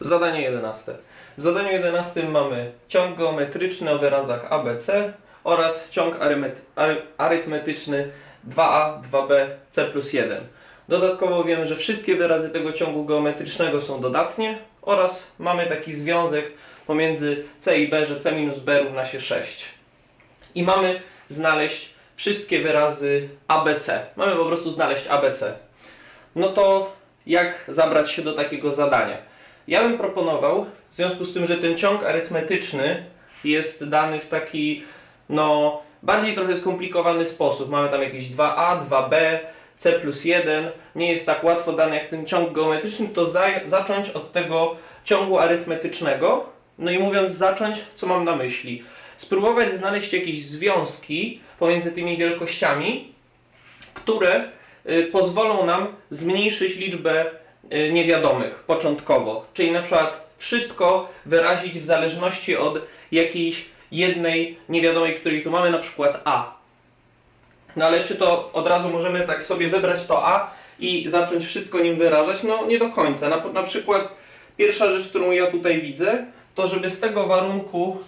Zadanie 11. W zadaniu 11 mamy ciąg geometryczny o wyrazach ABC oraz ciąg arytmetyczny 2a, 2b, c plus 1. Dodatkowo wiemy, że wszystkie wyrazy tego ciągu geometrycznego są dodatnie oraz mamy taki związek pomiędzy c i b, że c minus b równa się 6. I mamy znaleźć wszystkie wyrazy ABC. Mamy po prostu znaleźć ABC. No to jak zabrać się do takiego zadania? Ja bym proponował, w związku z tym, że ten ciąg arytmetyczny jest dany w taki, no, bardziej trochę skomplikowany sposób. Mamy tam jakieś 2a, 2b, c plus 1. Nie jest tak łatwo dany jak ten ciąg geometryczny, to za, zacząć od tego ciągu arytmetycznego. No i mówiąc zacząć, co mam na myśli? Spróbować znaleźć jakieś związki pomiędzy tymi wielkościami, które y, pozwolą nam zmniejszyć liczbę niewiadomych początkowo. Czyli na przykład wszystko wyrazić w zależności od jakiejś jednej niewiadomej, której tu mamy, na przykład a. No ale czy to od razu możemy tak sobie wybrać to a i zacząć wszystko nim wyrażać? No nie do końca. Na, na przykład pierwsza rzecz, którą ja tutaj widzę, to żeby z tego warunku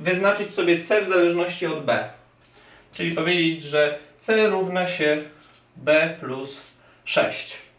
wyznaczyć sobie c w zależności od b. Czyli powiedzieć, że c równa się b plus 6.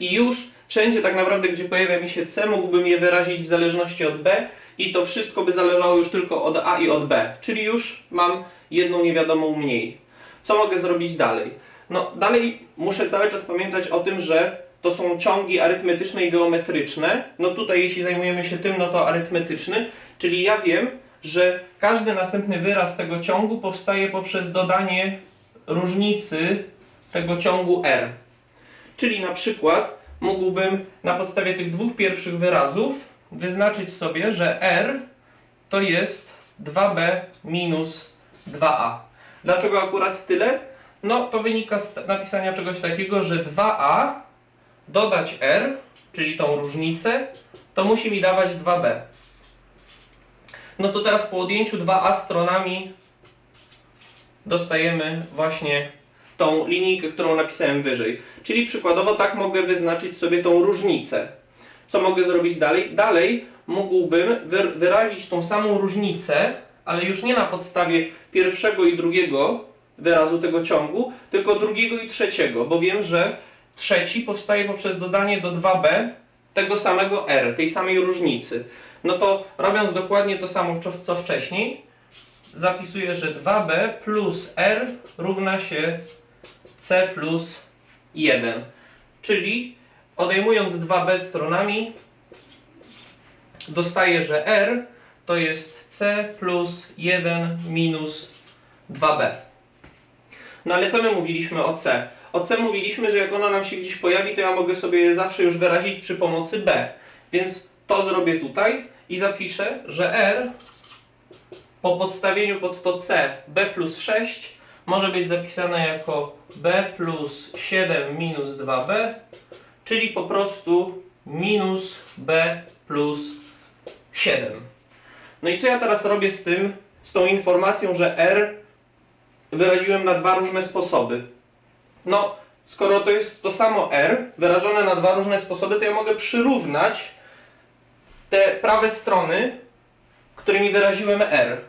I już wszędzie tak naprawdę, gdzie pojawia mi się c, mógłbym je wyrazić w zależności od b i to wszystko by zależało już tylko od a i od b. Czyli już mam jedną niewiadomą mniej. Co mogę zrobić dalej? No dalej muszę cały czas pamiętać o tym, że to są ciągi arytmetyczne i geometryczne. No tutaj jeśli zajmujemy się tym, no to arytmetyczny, czyli ja wiem, że każdy następny wyraz tego ciągu powstaje poprzez dodanie różnicy tego ciągu r. Czyli na przykład mógłbym na podstawie tych dwóch pierwszych wyrazów wyznaczyć sobie, że r to jest 2b minus 2a. Dlaczego akurat tyle? No to wynika z napisania czegoś takiego, że 2a dodać r, czyli tą różnicę, to musi mi dawać 2b. No to teraz po odjęciu 2a stronami dostajemy właśnie tą linijkę, którą napisałem wyżej. Czyli przykładowo tak mogę wyznaczyć sobie tą różnicę. Co mogę zrobić dalej? Dalej mógłbym wy- wyrazić tą samą różnicę, ale już nie na podstawie pierwszego i drugiego wyrazu tego ciągu, tylko drugiego i trzeciego, bo wiem, że trzeci powstaje poprzez dodanie do 2b tego samego r, tej samej różnicy. No to robiąc dokładnie to samo, co wcześniej, zapisuję, że 2b plus r równa się c plus 1. Czyli odejmując 2b stronami, dostaję, że r to jest c plus 1 minus 2b. No ale co my mówiliśmy o c? O c mówiliśmy, że jak ona nam się gdzieś pojawi, to ja mogę sobie je zawsze już wyrazić przy pomocy b. Więc to zrobię tutaj i zapiszę, że r po podstawieniu pod to c b plus 6 może być zapisane jako b plus 7 minus 2b, czyli po prostu minus b plus 7. No i co ja teraz robię z tym, z tą informacją, że r wyraziłem na dwa różne sposoby? No, skoro to jest to samo r wyrażone na dwa różne sposoby, to ja mogę przyrównać te prawe strony, którymi wyraziłem r.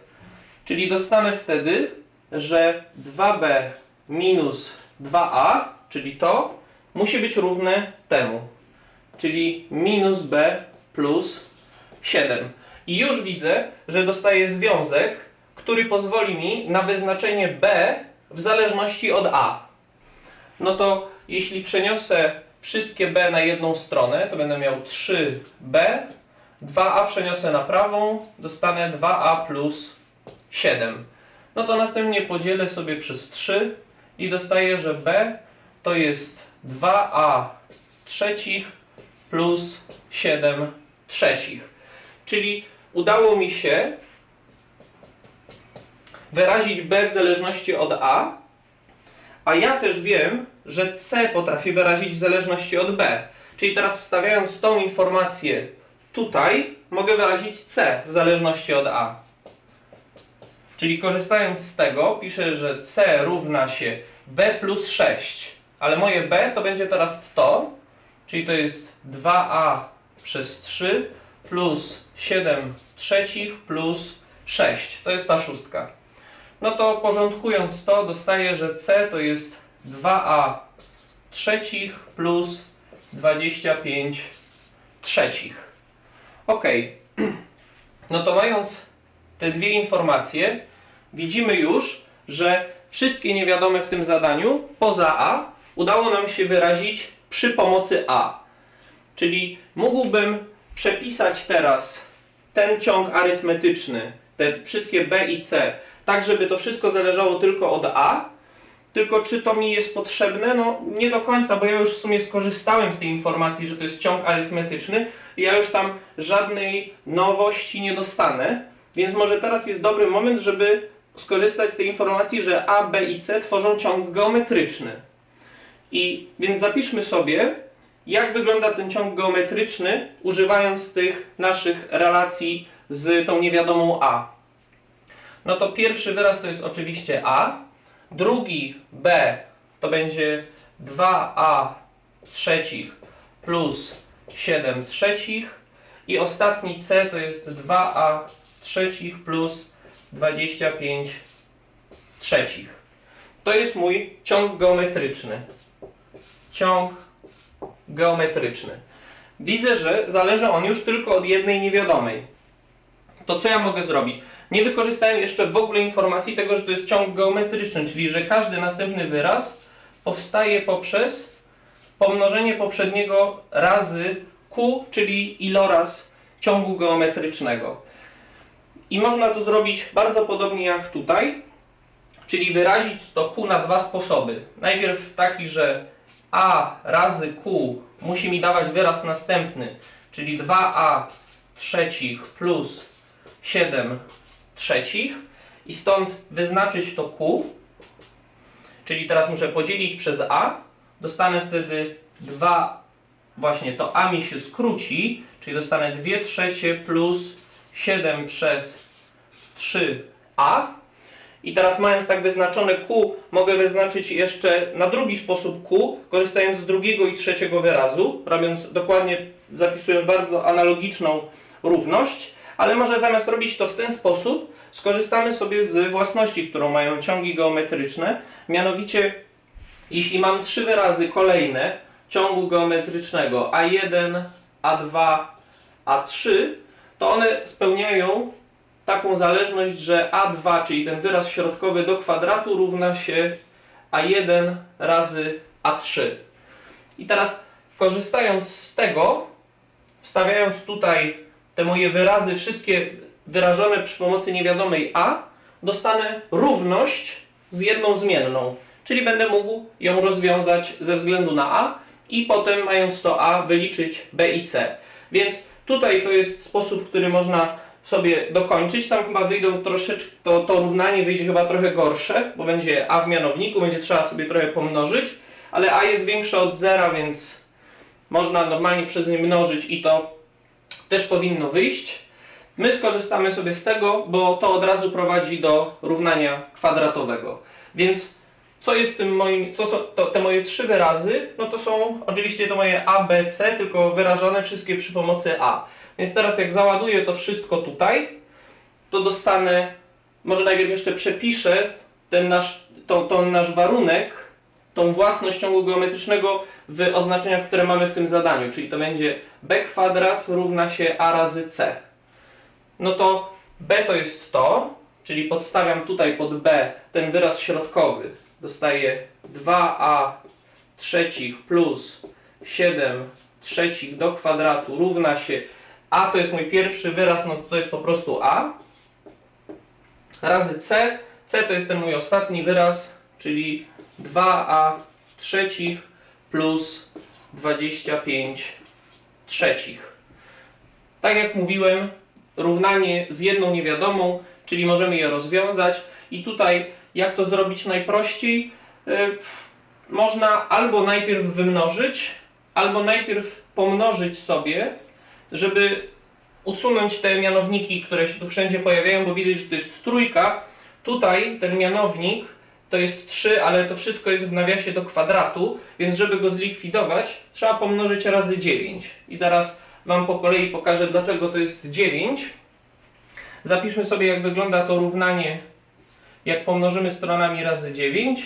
Czyli dostanę wtedy, że 2b minus 2a, czyli to, musi być równe temu. Czyli minus b plus 7. I już widzę, że dostaję związek, który pozwoli mi na wyznaczenie b w zależności od a. No to jeśli przeniosę wszystkie b na jedną stronę, to będę miał 3b, 2a przeniosę na prawą, dostanę 2a plus 7. No to następnie podzielę sobie przez 3 i dostaję, że b to jest 2a trzecich plus 7 trzecich. Czyli udało mi się wyrazić b w zależności od a, a ja też wiem, że c potrafię wyrazić w zależności od b. Czyli teraz wstawiając tą informację tutaj, mogę wyrazić c w zależności od a. Czyli korzystając z tego, piszę, że c równa się b plus 6, ale moje b to będzie teraz to, czyli to jest 2a przez 3 plus 7 trzecich plus 6. To jest ta szóstka. No to porządkując to, dostaję, że C to jest 2a trzecich plus 25 trzecich. Ok. No to mając te dwie informacje, widzimy już, że wszystkie niewiadome w tym zadaniu poza a udało nam się wyrazić przy pomocy a. Czyli mógłbym przepisać teraz ten ciąg arytmetyczny, te wszystkie b i c, tak żeby to wszystko zależało tylko od a, tylko czy to mi jest potrzebne? No nie do końca, bo ja już w sumie skorzystałem z tej informacji, że to jest ciąg arytmetyczny i ja już tam żadnej nowości nie dostanę, więc może teraz jest dobry moment, żeby skorzystać z tej informacji, że A, B i C tworzą ciąg geometryczny. I więc zapiszmy sobie, jak wygląda ten ciąg geometryczny, używając tych naszych relacji z tą niewiadomą A. No to pierwszy wyraz to jest oczywiście A, drugi B to będzie 2A trzecich plus 7 trzecich i ostatni C to jest 2A trzecich plus 25 trzecich. To jest mój ciąg geometryczny. Ciąg geometryczny. Widzę, że zależy on już tylko od jednej niewiadomej. To co ja mogę zrobić? Nie wykorzystałem jeszcze w ogóle informacji tego, że to jest ciąg geometryczny, czyli że każdy następny wyraz powstaje poprzez pomnożenie poprzedniego razy q, czyli iloraz ciągu geometrycznego. I można to zrobić bardzo podobnie jak tutaj, czyli wyrazić to q na dwa sposoby. Najpierw taki, że a razy q musi mi dawać wyraz następny, czyli 2a trzecich plus 7 trzecich i stąd wyznaczyć to q, czyli teraz muszę podzielić przez a, dostanę wtedy 2, właśnie to a mi się skróci, czyli dostanę 2 trzecie plus 7 przez 3a. I teraz mając tak wyznaczone q, mogę wyznaczyć jeszcze na drugi sposób q, korzystając z drugiego i trzeciego wyrazu, robiąc dokładnie, zapisując bardzo analogiczną równość, ale może zamiast robić to w ten sposób, skorzystamy sobie z własności, którą mają ciągi geometryczne, mianowicie jeśli mam trzy wyrazy kolejne ciągu geometrycznego A1, A2, A3, to one spełniają taką zależność, że A2, czyli ten wyraz środkowy do kwadratu równa się A1 razy A3. I teraz korzystając z tego, wstawiając tutaj te moje wyrazy, wszystkie wyrażone przy pomocy niewiadomej A, dostanę równość z jedną zmienną. Czyli będę mógł ją rozwiązać ze względu na A i potem mając to A wyliczyć B i C. Więc tutaj to jest sposób, który można sobie dokończyć. Tam chyba wyjdą troszeczkę, to, to równanie wyjdzie chyba trochę gorsze, bo będzie A w mianowniku, będzie trzeba sobie trochę pomnożyć, ale A jest większe od zera, więc można normalnie przez nie mnożyć i to też powinno wyjść. My skorzystamy sobie z tego, bo to od razu prowadzi do równania kwadratowego. Więc co jest tym moim, co są to, te moje trzy wyrazy? No to są oczywiście to moje A, B, C, tylko wyrażone wszystkie przy pomocy A. Więc teraz jak załaduję to wszystko tutaj, to dostanę, może najpierw jeszcze przepiszę ten nasz, to, to nasz warunek, tą własność ciągu geometrycznego w oznaczeniach, które mamy w tym zadaniu, czyli to będzie b kwadrat równa się a razy c. No to b to jest to, czyli podstawiam tutaj pod b ten wyraz środkowy. Dostaję 2a trzecich plus 7 trzecich do kwadratu równa się a to jest mój pierwszy wyraz, no to jest po prostu a razy c. c to jest ten mój ostatni wyraz, czyli 2a trzecich plus 25 trzecich. Tak jak mówiłem, równanie z jedną niewiadomą, czyli możemy je rozwiązać. I tutaj, jak to zrobić najprościej? Yy, można albo najpierw wymnożyć, albo najpierw pomnożyć sobie, żeby usunąć te mianowniki, które się tu wszędzie pojawiają, bo widać, że to jest trójka. Tutaj ten mianownik to jest 3, ale to wszystko jest w nawiasie do kwadratu, więc żeby go zlikwidować, trzeba pomnożyć razy 9. I zaraz Wam po kolei pokażę, dlaczego to jest 9. Zapiszmy sobie, jak wygląda to równanie, jak pomnożymy stronami razy 9.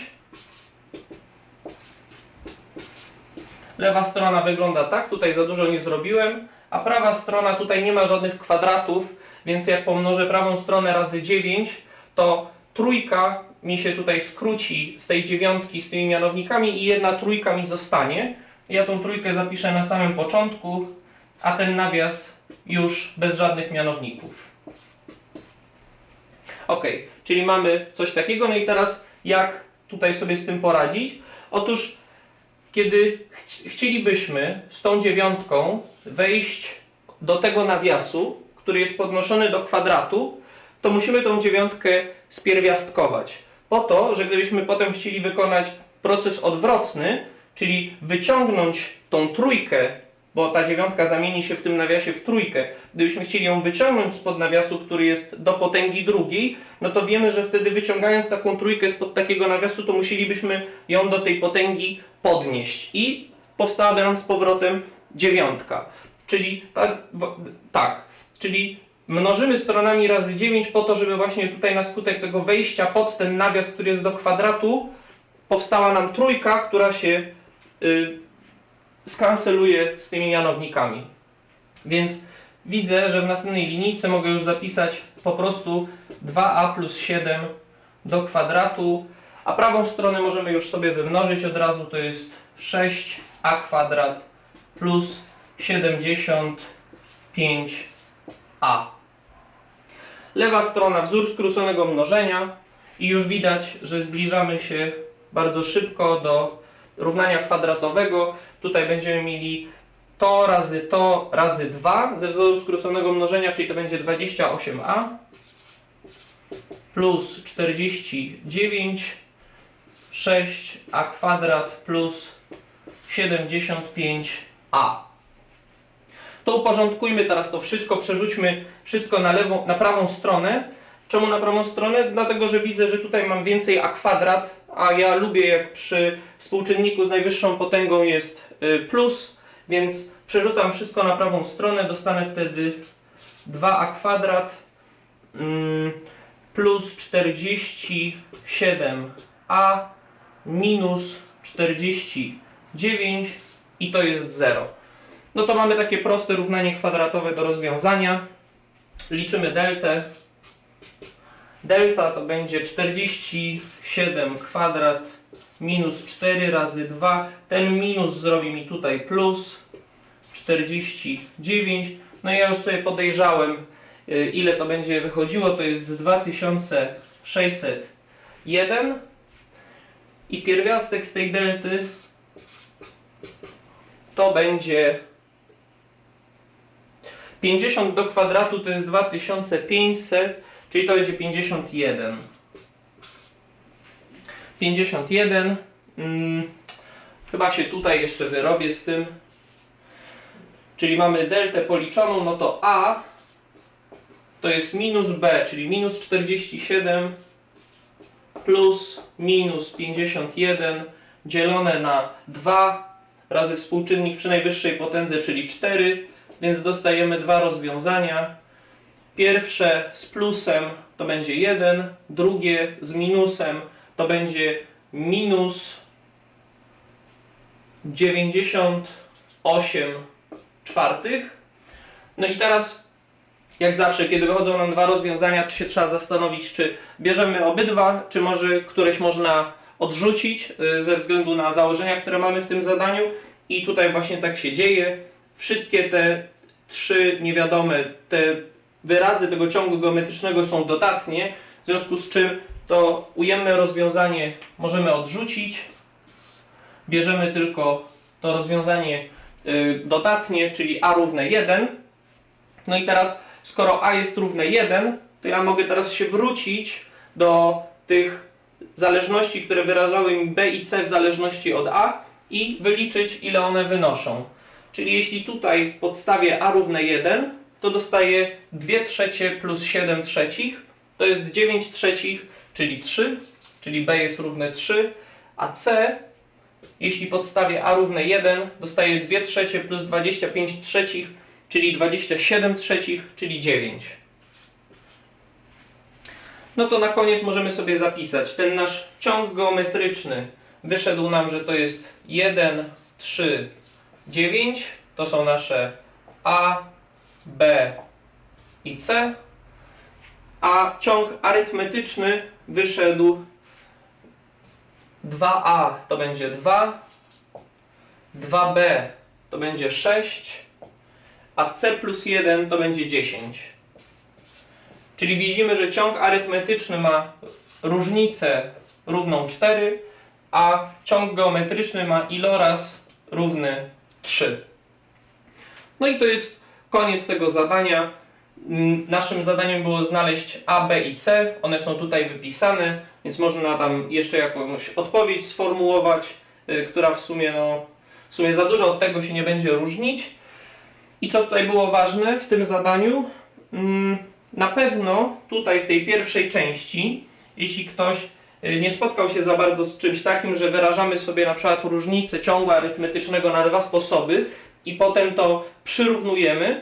Lewa strona wygląda tak, tutaj za dużo nie zrobiłem, a prawa strona tutaj nie ma żadnych kwadratów, więc jak pomnożę prawą stronę razy 9, to trójka mi się tutaj skróci z tej dziewiątki z tymi mianownikami i jedna trójka mi zostanie. Ja tą trójkę zapiszę na samym początku, a ten nawias już bez żadnych mianowników. Ok, czyli mamy coś takiego. No i teraz jak tutaj sobie z tym poradzić? Otóż kiedy chci- chcielibyśmy z tą dziewiątką wejść do tego nawiasu, który jest podnoszony do kwadratu, to musimy tą dziewiątkę spierwiastkować. Po to, że gdybyśmy potem chcieli wykonać proces odwrotny, czyli wyciągnąć tą trójkę, bo ta dziewiątka zamieni się w tym nawiasie w trójkę, gdybyśmy chcieli ją wyciągnąć spod nawiasu, który jest do potęgi drugiej, no to wiemy, że wtedy wyciągając taką trójkę spod takiego nawiasu, to musielibyśmy ją do tej potęgi podnieść. I powstałaby nam z powrotem dziewiątka. Czyli tak, tak, czyli mnożymy stronami razy 9 po to, żeby właśnie tutaj na skutek tego wejścia pod ten nawias, który jest do kwadratu, powstała nam trójka, która się y, skanceluje z tymi mianownikami. Więc widzę, że w następnej linijce mogę już zapisać po prostu 2a plus 7 do kwadratu, a prawą stronę możemy już sobie wymnożyć od razu, to jest 6a kwadrat plus 75a. Lewa strona wzór skróconego mnożenia i już widać, że zbliżamy się bardzo szybko do równania kwadratowego. Tutaj będziemy mieli to razy to razy 2 ze wzoru skróconego mnożenia, czyli to będzie 28a plus 49 6a kwadrat plus 75a. To uporządkujmy teraz to wszystko, przerzućmy wszystko na, lewą, na prawą stronę. Czemu na prawą stronę? Dlatego, że widzę, że tutaj mam więcej a kwadrat, a ja lubię jak przy współczynniku z najwyższą potęgą jest y, plus, więc przerzucam wszystko na prawą stronę, dostanę wtedy 2a kwadrat mm, plus 47a minus 49 i to jest 0. No to mamy takie proste równanie kwadratowe do rozwiązania. Liczymy deltę. Delta to będzie 47 kwadrat minus 4 razy 2. Ten minus zrobi mi tutaj plus 49. No i ja już sobie podejrzałem, y, ile to będzie wychodziło. To jest 2601. I pierwiastek z tej delty to będzie 50 do kwadratu to jest 2500, czyli to będzie 51. 51. Mm, chyba się tutaj jeszcze wyrobię z tym. Czyli mamy deltę policzoną, no to A to jest minus B, czyli minus 47 plus minus 51 dzielone na 2 razy współczynnik przy najwyższej potędze, czyli 4, więc dostajemy dwa rozwiązania. Pierwsze z plusem to będzie 1, drugie z minusem to będzie minus 98 czwartych. No i teraz, jak zawsze, kiedy wychodzą nam dwa rozwiązania, to się trzeba zastanowić, czy bierzemy obydwa, czy może któreś można odrzucić y, ze względu na założenia, które mamy w tym zadaniu. I tutaj właśnie tak się dzieje. Wszystkie te trzy niewiadome, te wyrazy tego ciągu geometrycznego są dodatnie, w związku z czym to ujemne rozwiązanie możemy odrzucić. Bierzemy tylko to rozwiązanie y, dodatnie, czyli a równe 1. No i teraz, skoro a jest równe 1, to ja mogę teraz się wrócić do tych zależności, które wyrażały mi b i c w zależności od a i wyliczyć, ile one wynoszą. Czyli jeśli tutaj podstawię a równe 1, to dostaję 2 trzecie plus 7 trzecich, to jest 9 trzecich, czyli 3, czyli b jest równe 3, a c, jeśli podstawię a równe 1, dostaję 2 trzecie plus 25 trzecich, czyli 27 trzecich, czyli 9. No to na koniec możemy sobie zapisać. Ten nasz ciąg geometryczny wyszedł nam, że to jest 1, 3, 9. To są nasze A, B i C. A ciąg arytmetyczny wyszedł 2A to będzie 2, 2B to będzie 6, a C plus 1 to będzie 10. Czyli widzimy, że ciąg arytmetyczny ma różnicę równą 4, a ciąg geometryczny ma iloraz równy 3. No i to jest koniec tego zadania. Mm, Naszym zadaniem było znaleźć A, B i C. One są tutaj wypisane, więc można tam jeszcze jakąś odpowiedź sformułować, y, która w sumie, no, w sumie za dużo od tego się nie będzie różnić. I co tutaj było ważne w tym zadaniu? Mm, Na pewno tutaj w tej pierwszej części, jeśli ktoś y, nie spotkał się za bardzo z czymś takim, że wyrażamy sobie na przykład różnicę ciągu arytmetycznego na dwa sposoby i potem to przyrównujemy,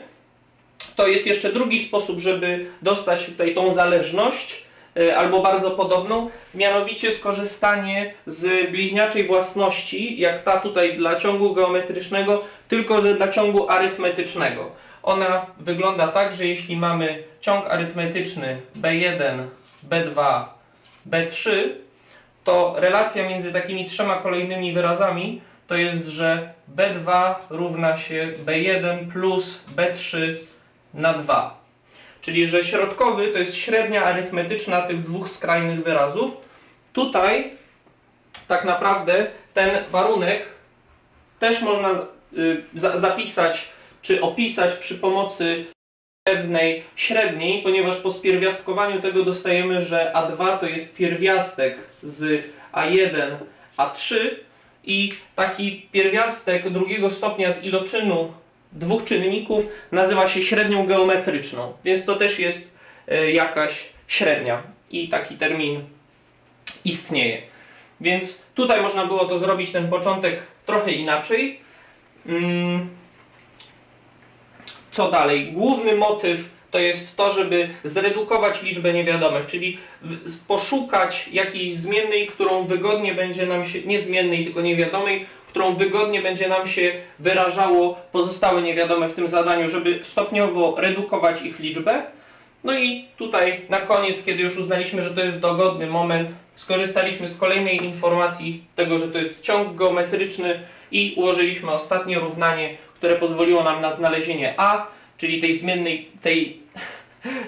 to jest jeszcze drugi sposób, żeby dostać tutaj tą zależność, y, albo bardzo podobną, mianowicie skorzystanie z bliźniaczej własności, jak ta tutaj dla ciągu geometrycznego, tylko że dla ciągu arytmetycznego. Ona wygląda tak, że jeśli mamy ciąg arytmetyczny b1, b2, b3, to relacja między takimi trzema kolejnymi wyrazami to jest, że b2 równa się b1 plus b3 na 2. Czyli, że środkowy to jest średnia arytmetyczna tych dwóch skrajnych wyrazów. Tutaj tak naprawdę ten warunek też można y, za, zapisać czy opisać przy pomocy pewnej średniej, ponieważ po spierwiastkowaniu tego dostajemy, że A2 to jest pierwiastek z A1, A3 i taki pierwiastek drugiego stopnia z iloczynu dwóch czynników nazywa się średnią geometryczną, więc to też jest e, jakaś średnia i taki termin istnieje. Więc tutaj można było to zrobić ten początek trochę inaczej. Mm. Co dalej? Główny motyw to jest to, żeby zredukować liczbę niewiadomych, czyli poszukać jakiejś zmiennej, którą wygodnie będzie nam się, nie zmiennej, tylko niewiadomej, którą wygodnie będzie nam się wyrażało pozostałe niewiadome w tym zadaniu, żeby stopniowo redukować ich liczbę. No i tutaj na koniec, kiedy już uznaliśmy, że to jest dogodny moment, skorzystaliśmy z kolejnej informacji tego, że to jest ciąg geometryczny i ułożyliśmy ostatnie równanie, które pozwoliło nam na znalezienie A, czyli tej zmiennej, tej,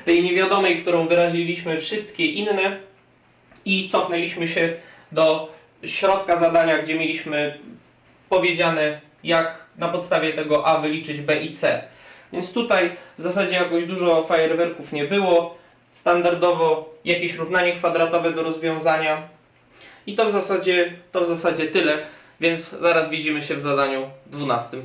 tej niewiadomej, którą wyraziliśmy wszystkie inne i cofnęliśmy się do środka zadania, gdzie mieliśmy powiedziane, jak na podstawie tego A wyliczyć B i C. Więc tutaj w zasadzie jakoś dużo fajerwerków nie było. Standardowo jakieś równanie kwadratowe do rozwiązania. I to w zasadzie, to w zasadzie tyle. Więc zaraz widzimy się w zadaniu 12.